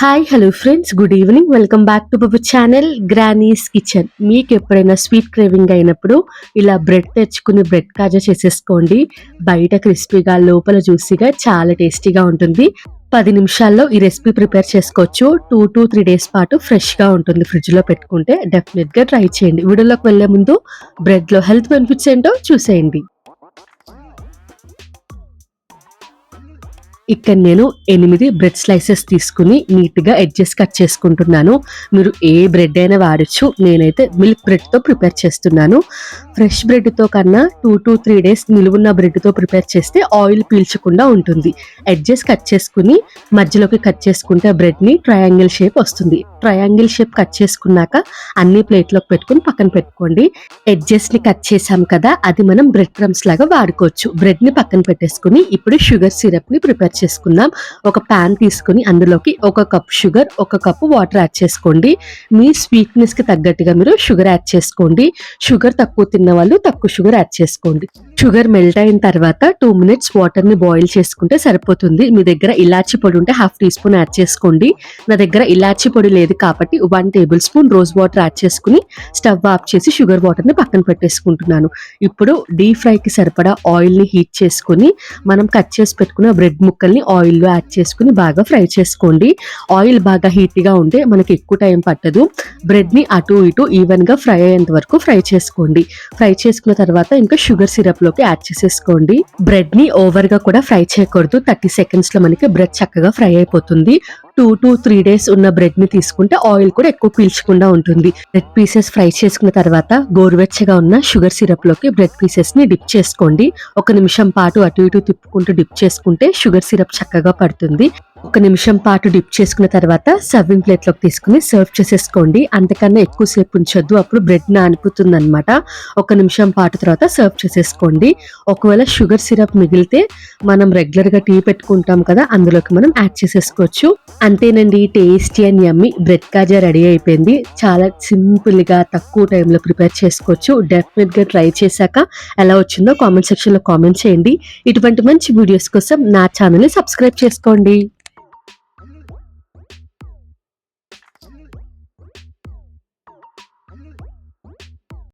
Hi hello friends good evening welcome back to power channel grannies kitchen మీకు ఎప్పుడైనా sweet craving అయినప్పుడు ఇలా bread తెచ్చుకుని బ్రెడ్ కాజా చేసేసుకోండి. బయట క్రిస్పీగా లోపల జ్యూసీగా చాలా టేస్టీగా ఉంటుంది. పది నిమిషాల్లో ఈ రెసిపీ ప్రిపేర్ చేసుకోవచ్చు. టూ టు త్రీ డేస్ పాటు ఫ్రెష్గా ఉంటుంది ఫ్రిడ్జ్లో పెట్టుకుంటే డెఫినెట్గా ట్రై చేయండి. వీడియోలోకి వెళ్ళే ముందు బ్రెడ్లో హెల్త్ బెనిఫిట్స్ ఏంటో చూసేయండి. ఇక్కడ నేను ఎనిమిది బ్రెడ్ స్లైసెస్ తీసుకుని నీట్గా ఎడ్జెస్ కట్ చేసుకుంటున్నాను. మీరు ఏ బ్రెడ్ అయినా వాడచ్చు. నేనైతే మిల్క్ బ్రెడ్తో ప్రిపేర్ చేస్తున్నాను. ఫ్రెష్ బ్రెడ్తో కన్నా టూ టు త్రీ డేస్ నిలువున్న బ్రెడ్తో ప్రిపేర్ చేస్తే ఆయిల్ పీల్చకుండా ఉంటుంది. ఎడ్జెస్ కట్ చేసుకుని మధ్యలోకి కట్ చేసుకుంటే బ్రెడ్ని ట్రయాంగిల్ షేప్ వస్తుంది. ట్రయాంగిల్ షేప్ కట్ చేసుకున్నాక అన్ని ప్లేట్లోకి పెట్టుకుని పక్కన పెట్టుకోండి. ఎడ్జెస్ని కట్ చేసాం కదా అది మనం బ్రెడ్ క్రమ్స్ లాగా వాడుకోవచ్చు. బ్రెడ్ని పక్కన పెట్టేసుకుని ఇప్పుడు షుగర్ సిరప్ని ప్రిపేర్ చేసుకుందాం. ఒక ప్యాన్ తీసుకుని అందులోకి ఒక కప్ షుగర్ ఒక కప్పు వాటర్ యాడ్ చేసుకోండి. మీ స్వీట్నెస్కి తగ్గట్టుగా మీరు షుగర్ యాడ్ చేసుకోండి. షుగర్ తక్కువ తిన్న వాళ్ళు తక్కువ షుగర్ యాడ్ చేసుకోండి. షుగర్ మెల్ట్ అయిన తర్వాత టూ మినిట్స్ వాటర్ని బాయిల్ చేసుకుంటే సరిపోతుంది. మీ దగ్గర ఇలాచి పొడి ఉంటే హాఫ్ టీ స్పూన్ యాడ్ చేసుకోండి. నా దగ్గర ఇలాచి పొడి లేదు కాబట్టి one tablespoon rose water add చేసుకుని స్టవ్ ఆఫ్ చేసి షుగర్ వాటర్ని పక్కన పెట్టేసుకుంటున్నాను. ఇప్పుడు డీప్ ఫ్రైకి సరిపడా ఆయిల్ని హీట్ చేసుకుని మనం కట్ చేసి పెట్టుకున్న బ్రెడ్ ముక్కల్ని ఆయిల్లో యాడ్ చేసుకుని బాగా ఫ్రై చేసుకోండి. ఆయిల్ బాగా హీట్గా ఉంటే మనకి ఎక్కువ టైం పట్టదు. బ్రెడ్ని అటు ఇటు ఈవెన్గా ఫ్రై అయ్యేంత వరకు ఫ్రై చేసుకోండి. ఫ్రై చేసుకున్న తర్వాత ఇంకా షుగర్ సిరప్ లోకి యాడ్ చేసేసుకోండి. బ్రెడ్ని ఓవర్గా కూడా ఫ్రై చేయకూడదు. థర్టీ సెకండ్స్లో మనకి బ్రెడ్ చక్కగా ఫ్రై అయిపోతుంది. టూ టు త్రీ డేస్ ఉన్న బ్రెడ్ని తీసుకుంటే ఆయిల్ కూడా ఎక్కువ పీల్చకుండా ఉంటుంది. బ్రెడ్ పీసెస్ ఫ్రై చేసుకున్న తర్వాత గోరువెచ్చగా ఉన్న షుగర్ సిరప్లోకి బ్రెడ్ పీసెస్ని డిప్ చేసుకోండి. ఒక నిమిషం పాటు అటు ఇటు తిప్పుకుంటూ డిప్ చేసుకుంటే షుగర్ సిరప్ చక్కగా పడుతుంది. ఒక నిమిషం పాటు డిప్ చేసుకున్న తర్వాత సర్వింగ్ ప్లేట్లోకి తీసుకుని సర్వ్ చేసేసుకోండి. అంతకన్నా ఎక్కువసేపు ఉంచొద్దు. అప్పుడు బ్రెడ్ నానిపోతుంది అనమాట ఒక నిమిషం పాటు తర్వాత సర్వ్ చేసేసుకోండి. ఒకవేళ షుగర్ సిరప్ మిగిలితే మనం రెగ్యులర్గా టీ పెట్టుకుంటాం కదా అందులోకి మనం యాడ్ చేసేసుకోవచ్చు. అంతేనండి tasty and yummy. Bread kaja ready అయిపోయింది. చాలా సింపుల్గా తక్కువ టైంలో ప్రిపేర్ చేసుకోవచ్చు. డెఫినెట్గా ట్రై చేశాక ఎలా వచ్చిందో కామెంట్ సెక్షన్లో కామెంట్ చేయండి. ఇటువంటి మంచి వీడియోస్ కోసం నా ఛానల్ని సబ్స్క్రైబ్ చేసుకోండి.